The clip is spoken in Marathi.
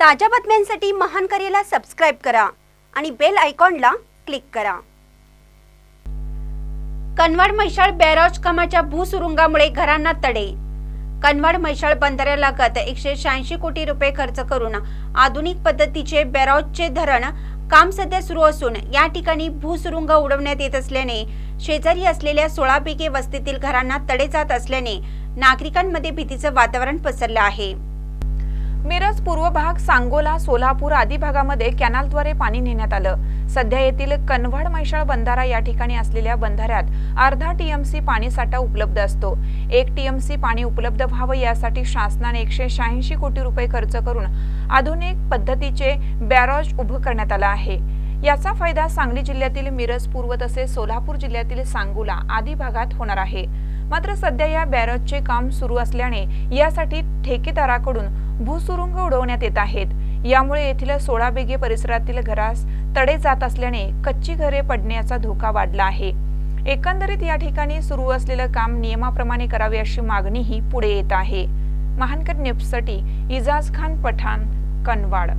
ताज्या बातम्यांसाठी महान करेला सबस्क्राईब करा आणि बेल आयकॉनला क्लिक करा. कनवाड म्हैसाळ बॅरॉज कामाच्या भूसुरुंगामुळे घरांना तडे. कनवाड म्हैसाळ बंदरालगत एकशे शहाऐंशी कोटी रुपये खर्च करून आधुनिक पद्धतीचे बॅरॉजचे धरण काम सध्या सुरू असून या ठिकाणी भूसुरुंग उडवण्यात येत असल्याने शेजारी असलेल्या सोळा पैकी वस्तीतील घरांना तडे जात असल्याने नागरिकांमध्ये भीतीचं वातावरण पसरलं आहे. मिरज पूर्व भाग सांगोला सोलापूर आदी भागामध्ये कॅनालद्वारे पाणी नेण्यात आलं. सध्या येथील कनवाड मैशाळ बंधारा या ठिकाणी असलेल्या बंधाऱ्यात अर्धा टीएमसी पाणी साठा उपलब्ध असतो. एक टीएमसी पाणी उपलब्ध व्हावं यासाठी शासनाने एकशे शहाऐंशी कोटी रुपये खर्च करून आधुनिक पद्धतीचे बॅरॉज उभं करण्यात आलं आहे. याचा फायदा सांगली जिल्ह्यातील मिरज पूर्व तसेच सोलापूर जिल्ह्यातील सांगोला आदी भागात होणार आहे. मात्र सध्या या बॅरॉजचे काम सुरू असल्याने यासाठी ठेकेदाराकडून भूसुरुंग उडवण्यात येत आहेत. यामुळे येथील सोळा बेगे परिसरातील घरास तडे जात असल्याने कच्ची घरे पडण्याचा धोका वाढला आहे. एकंदरीत या ठिकाणी सुरू असलेलं काम नियमाप्रमाणे करावे अशी मागणीही पुढे येत आहे. महानकर नेप्ससाठी इजाज खान पठाण कनवाड.